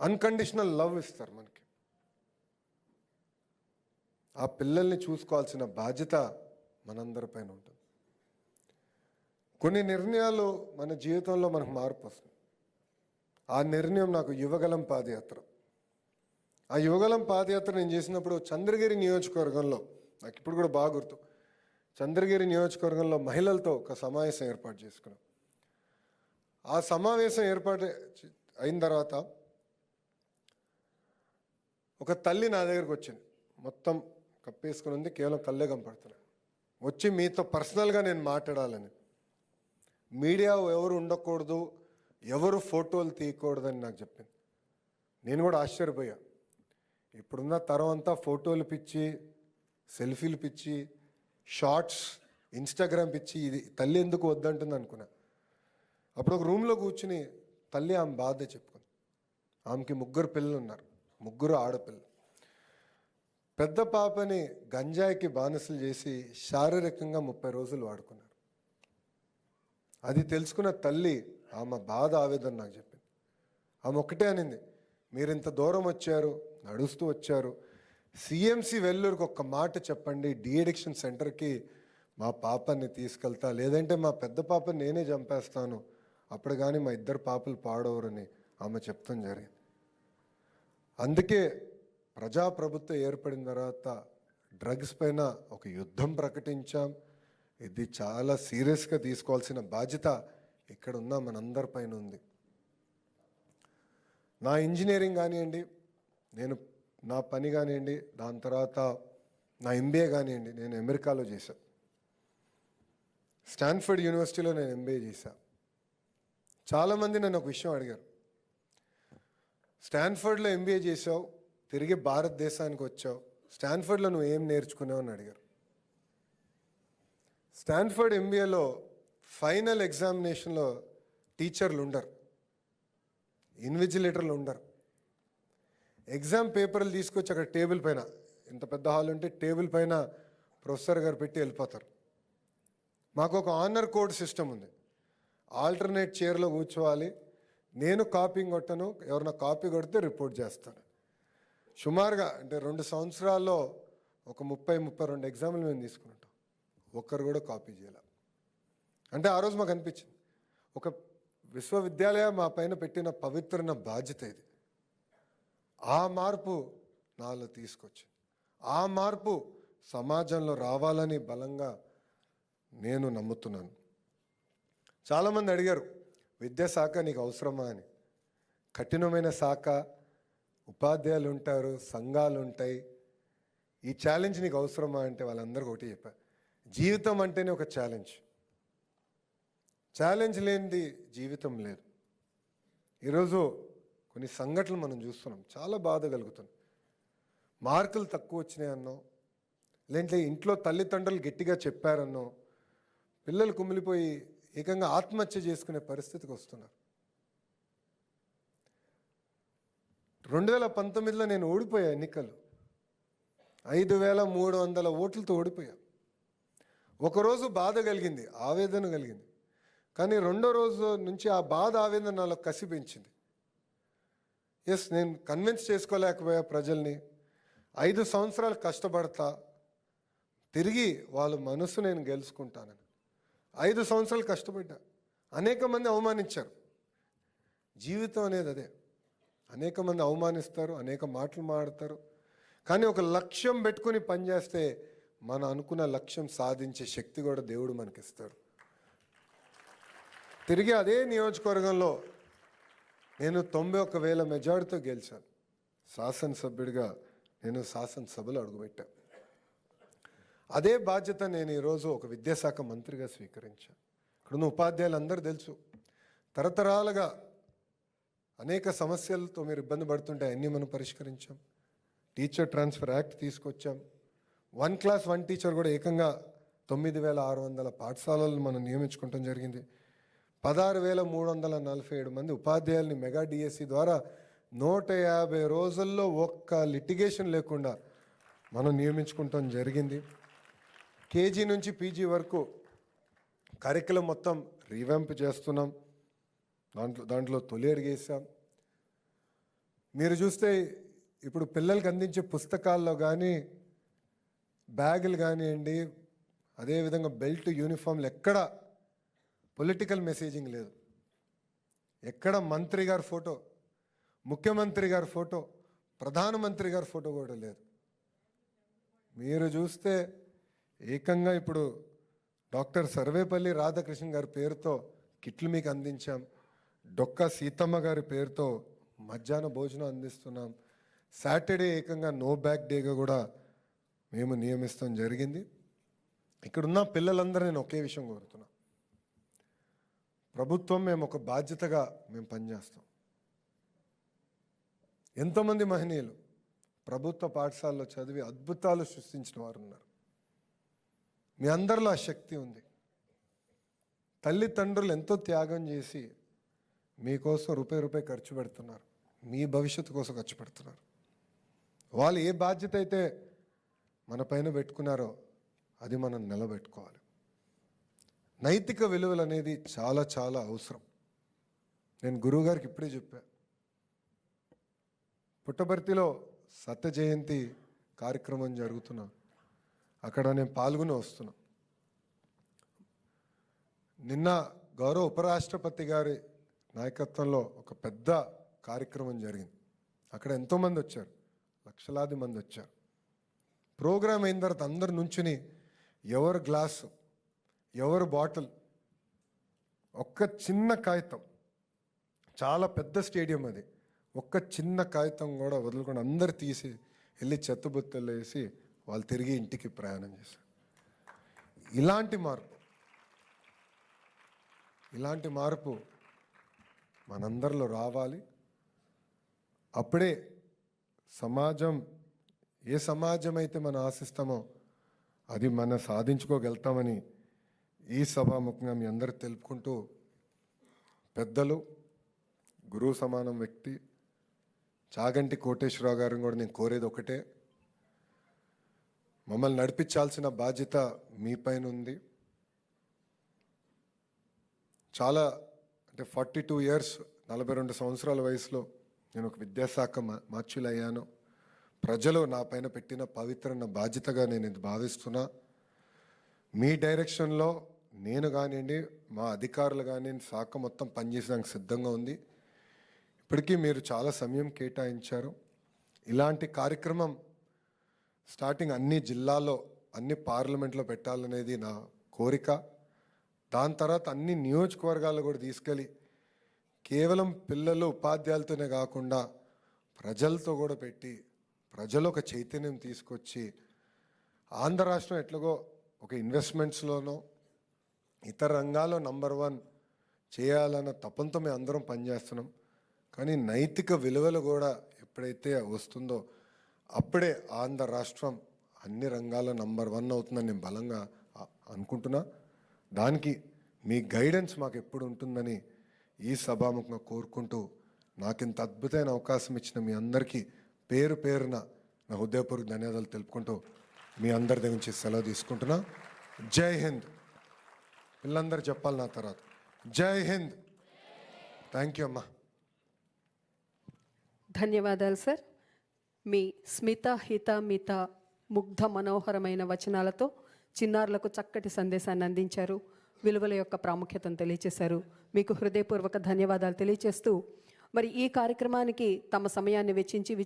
Unconditional love ఇస్తారు మనకి. ఆ పిల్లల్ని చూసుకోవాల్సిన బాధ్యత మనందరిపైన ఉంటుంది. కొన్ని నిర్ణయాలు మన జీవితంలో మనకు మార్పు వస్తుంది. ఆ నిర్ణయం నాకు యువగలం పాదయాత్ర. ఆ యువగలం పాదయాత్ర నేను చేసినప్పుడు చంద్రగిరి నియోజకవర్గంలో నాకు ఇప్పుడు కూడా బాగా గుర్తు చంద్రగిరి నియోజకవర్గంలో మహిళలతో ఒక సమావేశం ఏర్పాటు చేసుకున్నాం. ఆ సమావేశం ఏర్పాటు అయిన తర్వాత ఒక తల్లి నా దగ్గరకు వచ్చింది. మొత్తం కప్పేసుకుని ఉంది కేవలం కళ్ళే కనపడుతున్నాయి. వచ్చి మీతో పర్సనల్గా నేను మాట్లాడాలని. మీడియా ఎవరు ఉండకూడదు ఎవరు ఫోటోలు తీయకూడదని నాకు చెప్పింది. నేను కూడా ఆశ్చర్యపోయా. ఇప్పుడున్న తరం అంతా ఫోటోలు పిచ్చి సెల్ఫీలు పిచ్చి షార్ట్స్ ఇన్స్టాగ్రామ్ పిచ్చి ఇది తల్లి ఎందుకు వద్దంటుంది అనుకున్నా. అప్పుడు ఒక రూమ్లో కూర్చుని తల్లి ఆమె బాధ చెప్పుకుంది. ఆమెకి ముగ్గురు పిల్లలు ఉన్నారు ముగ్గురు ఆడపిల్ల పెద్ద పాపని గంజాయికి బానిసలు చేసి శారీరకంగా ముప్పై రోజులు వాడుకున్నారు. అది తెలుసుకున్న తల్లి ఆమె బాధ ఆవేదన నాకు చెప్పింది. ఆమె ఒకటే అనింది మీరు ఇంత దూరం వచ్చారు నడుస్తూ వచ్చారు. సిఎంసి వెల్లూరుకి ఒక్క మాట చెప్పండి డిఎడిక్షన్ సెంటర్కి మా పాపని తీసుకెళ్తా. లేదంటే మా పెద్ద పాపని నేనే చంపేస్తాను. అప్పుడు కానీ మా ఇద్దరు పాపలు పాడవరని ఆమె చెప్తాం జరిగింది. అందుకే ప్రజాప్రభుత్వం ఏర్పడిన తర్వాత డ్రగ్స్ పైన ఒక యుద్ధం ప్రకటించాం. ఇది చాలా సీరియస్గా తీసుకోవాల్సిన బాధ్యత ఇక్కడ ఉన్న మనందరిపైన ఉంది. నా ఇంజనీరింగ్ కానివ్వండి నేను నా పని కానివ్వండి దాని తర్వాత నా ఎంబీఏ కానివ్వండి నేను అమెరికాలో చేశాను స్టాన్ఫర్డ్ యూనివర్సిటీలో నేను ఎంబీఏ చేశాను చాలామంది నన్ను ఒక విషయం అడిగారు. స్టాన్ఫర్డ్లో ఎంబీఏ చేసావు తిరిగి భారతదేశానికి వచ్చావు. స్టాన్ఫర్డ్లో నువ్వు ఏం నేర్చుకున్నావు అని అడిగారు. స్టాన్ఫర్డ్ ఎంబీఏలో ఫైనల్ ఎగ్జామినేషన్లో టీచర్లు ఉండరు. ఇన్విజిలేటర్లు ఉండరు. ఎగ్జామ్ పేపర్లు తీసుకొచ్చి అక్కడ టేబుల్ పైన ఇంత పెద్ద హాల్ ఉంటే టేబుల్ పైన ప్రొఫెసర్ గారు పెట్టి వెళ్ళిపోతారు. మాకు ఒక ఆనర్ కోడ్ సిస్టమ్ ఉంది. ఆల్టర్నేట్ చైర్లో కూర్చోవాలి. నేను కాపింగ్ కొట్టను ఎవరైనా కాపీ కొడితే రిపోర్ట్ చేస్తాను. సుమారుగా అంటే రెండు సంవత్సరాల్లో ఒక ముప్పై ముప్పై రెండు ఎగ్జామ్లు మేము తీసుకుంటాం ఒక్కరు కూడా కాపీ చేయాలి. అంటే ఆ రోజు మాకు అనిపించింది. ఒక విశ్వవిద్యాలయం మా పైన పెట్టిన పవిత్రన బాధ్యత ఇది. ఆ మార్పు నాలో తీసుకొచ్చింది. ఆ మార్పు సమాజంలో రావాలని బలంగా నేను నమ్ముతున్నాను. చాలామంది అడిగారు విద్యాశాఖ నీకు అవసరమా అని. కఠినమైన శాఖ ఉపాధ్యాయులు ఉంటారు సంఘాలు ఉంటాయి ఈ ఛాలెంజ్ నీకు అవసరమా అంటే వాళ్ళందరికీ ఒకటి చెప్పా. జీవితం అంటేనే ఒక ఛాలెంజ్ ఛాలెంజ్ లేనిది జీవితం లేదు. ఈరోజు కొన్ని సంఘటనలు మనం చూస్తున్నాం. చాలా బాధ కలుగుతుంది. మార్కులు తక్కువ వచ్చినాయన్నో లేదంటే ఇంట్లో తల్లిదండ్రులు గట్టిగా చెప్పారన్నో పిల్లలు కుమిలిపోయి ఏకంగా ఆత్మహత్య చేసుకునే పరిస్థితికి వస్తున్నారు. రెండు వేల పంతొమ్మిదిలో నేను ఓడిపోయా ఎన్నికలు ఐదు వేల మూడు వందల ఓట్లతో ఓడిపోయా. ఒకరోజు బాధ కలిగింది ఆవేదన కలిగింది. కానీ రెండో రోజు నుంచి ఆ బాధ ఆవేదన నాలో కసి పెంచింది. ఎస్ నేను కన్విన్స్ చేసుకోలేకపోయా ప్రజల్ని. ఐదు సంవత్సరాలు కష్టపడతా తిరిగి వాళ్ళ మనసు నేను గెలుచుకుంటానని. ఐదు సంవత్సరాలు కష్టపడ్డా. అనేక మంది అవమానించారు. జీవితం అనేది అదే. అనేక మంది అవమానిస్తారు అనేక మాటలు మాడతారు. కానీ ఒక లక్ష్యం పెట్టుకుని పనిచేస్తే మనం అనుకున్న లక్ష్యం సాధించే శక్తి కూడా దేవుడు మనకిస్తాడు తిరిగి అదే నియోజకవర్గంలో నేను తొంభై ఒక్క వేల మెజార్టీతో గెలిచాను. శాసనసభ్యుడిగా నేను శాసనసభలో అడుగుపెట్టాను అదే బాధ్యత నేను ఈరోజు ఒక విద్యాశాఖ మంత్రిగా స్వీకరించాను ఇక్కడ ఉన్న ఉపాధ్యాయులు అందరూ తెలుసు. తరతరాలుగా అనేక సమస్యలతో మీరు ఇబ్బంది పడుతుంటే అన్నీ మనం పరిష్కరించాం. టీచర్ ట్రాన్స్ఫర్ యాక్ట్ తీసుకొచ్చాం. వన్ క్లాస్ వన్ టీచర్ కూడా ఏకంగా తొమ్మిది వేల ఆరు వందల పాఠశాలలను మనం నియమించుకోవటం జరిగింది. పదహారు వేల మూడు వందల నలభై ఏడు మంది ఉపాధ్యాయుల్ని మెగా డిఎస్సి ద్వారా నూట యాభై రోజుల్లో ఒక్క లిటిగేషన్ లేకుండా మనం నియమించుకుంటాం జరిగింది. కేజీ నుంచి పీజీ వరకు కరికులం మొత్తం రీవెంప్ చేస్తున్నాం. దాంట్లో దాంట్లో తొలి అడిగేసాం మీరు చూస్తే ఇప్పుడు పిల్లలకి అందించే పుస్తకాల్లో కానీ బ్యాగులు కానివ్వండి అదేవిధంగా బెల్ట్ యూనిఫామ్లు ఎక్కడ పొలిటికల్ మెసేజింగ్ లేదు. ఎక్కడ మంత్రి గారి ఫోటో ముఖ్యమంత్రి గారి ఫోటో ప్రధానమంత్రి గారి ఫోటో కూడా లేదు. మీరు చూస్తే ఏకంగా ఇప్పుడు డాక్టర్ సర్వేపల్లి రాధాకృష్ణ గారి పేరుతో కిట్లు మీకు అందించాం. డొక్క సీతమ్మ గారి పేరుతో మధ్యాహ్న భోజనం అందిస్తున్నాం. సాటర్డే ఏకంగా నో బ్యాక్ డేగా కూడా మేము నియమిస్తాం జరిగింది. ఇక్కడున్న పిల్లలందరూ నేను ఒకే విషయం కోరుతున్నా. ప్రభుత్వం మేము ఒక బాధ్యతగా మేము పనిచేస్తాం. ఎంతోమంది మహనీయులు ప్రభుత్వ పాఠశాలలో చదివి అద్భుతాలు సృష్టించిన వారు ఉన్నారు. మీ అందరిలో ఆ శక్తి ఉంది. తల్లిదండ్రులు ఎంతో త్యాగం చేసి మీకోసం రూపాయి రూపాయి ఖర్చు పెడుతున్నారు. మీ భవిష్యత్తు కోసం ఖర్చు పెడుతున్నారు. వాళ్ళు ఏ బాధ్యత అయితే మన పైన పెట్టుకున్నారో అది మనం నిలబెట్టుకోవాలి. నైతిక విలువలు అనేది చాలా చాలా అవసరం. నేను గురువుగారికి ఇప్పుడే చెప్పా. పుట్టపర్తిలో సత్య జయంతి కార్యక్రమం జరుగుతున్నా అక్కడ నేను పాల్గొని వస్తున్నా. నిన్న గౌరవ ఉపరాష్ట్రపతి గారి నాయకత్వంలో ఒక పెద్ద కార్యక్రమం జరిగింది. అక్కడ ఎంతోమంది వచ్చారు. లక్షలాది మంది వచ్చారు. ప్రోగ్రామ్ అయిన తర్వాత అందరు నుంచుని ఎవరు గ్లాసు ఎవరు బాటిల్ ఒక్క చిన్న కాగితం చాలా పెద్ద స్టేడియం అది. ఒక్క చిన్న కాగితం కూడా వదులుకొని అందరు తీసి వెళ్ళి చెత్తబుత్తలు వేసి వాళ్ళు తిరిగి ఇంటికి ప్రయాణం చేశారు. ఇలాంటి మార్పు ఇలాంటి మార్పు మనందరిలో రావాలి. అప్పుడే సమాజం ఏ సమాజం అయితే మనం ఆశిస్తామో అది మనం సాధించుకోగలుగుతామని ఈ సభాముఖంగా మీ అందరు తెలుపుకుంటూ పెద్దలు గురువు సమానం వ్యక్తి చాగంటి కోటేశ్వరరావు గారిని కూడా నేను కోరేది ఒకటే. మమ్మల్ని నడిపించాల్సిన బాధ్యత మీ పైన ఉంది. చాలా అంటే ఫార్టీ టూ ఇయర్స్ నలభై రెండు సంవత్సరాల వయసులో నేను ఒక విద్యాశాఖ మా- మార్చులయ్యాను ప్రజలు నా పైన పెట్టిన పవిత్రన బాధ్యతగా నేను ఇది భావిస్తున్నా. మీ డైరెక్షన్లో నేను కానివ్వండి మా అధికారులు కానివ్వండి శాఖ మొత్తం పనిచేసేదానికి సిద్ధంగా ఉంది. ఇప్పటికీ మీరు చాలా సమయం కేటాయించారు. ఇలాంటి కార్యక్రమం స్టార్టింగ్ అన్ని జిల్లాల్లో అన్ని పార్లమెంట్లో పెట్టాలనేది నా కోరిక. దాని తర్వాత అన్ని నియోజకవర్గాల్లో కూడా తీసుకెళ్ళి కేవలం పిల్లలు ఉపాధ్యాయులతోనే కాకుండా ప్రజలతో కూడా పెట్టి ప్రజలు ఒక చైతన్యం తీసుకొచ్చి ఆంధ్ర రాష్ట్రం ఎట్లాగో ఒక ఇన్వెస్ట్మెంట్స్లోనో ఇతర రంగాల్లో నంబర్ వన్ చేయాలన్న తపంతో మేము అందరం పనిచేస్తున్నాం. కానీ నైతిక విలువలు కూడా ఎప్పుడైతే వస్తుందో అప్పుడే ఆంధ్ర రాష్ట్రం అన్ని రంగాల్లో నంబర్ వన్ అవుతుందని నేను బలంగా అనుకుంటున్నా. దానికి మీ గైడెన్స్ మాకు ఎప్పుడు ఉంటుందని ఈ సభాముఖంగా కోరుకుంటూ నాకు ఇంత అద్భుతమైన అవకాశం ఇచ్చిన మీ అందరికీ పేరు పేరున నా హృదయపూర్వక ధన్యవాదాలు తెలుపుకుంటూ మీ అందరి దగ్గర నుంచి సెలవు తీసుకుంటున్నా. జై హింద్. పిల్లందరూ చెప్పాలి నా తర్వాత. జై హింద్. థ్యాంక్ యూ అమ్మా. ధన్యవాదాలు సార్. మీ స్మిత హిత మిత ముగ్ధ మనోహరమైన వచనాలతో చిన్నారులకు చక్కటి సందేశాన్ని అందించారు. విలువల యొక్క ప్రాముఖ్యతను తెలియచేశారు. మీకు హృదయపూర్వక ధన్యవాదాలు తెలియచేస్తూ మరి ఈ కార్యక్రమానికి తమ సమయాన్ని వెచ్చించి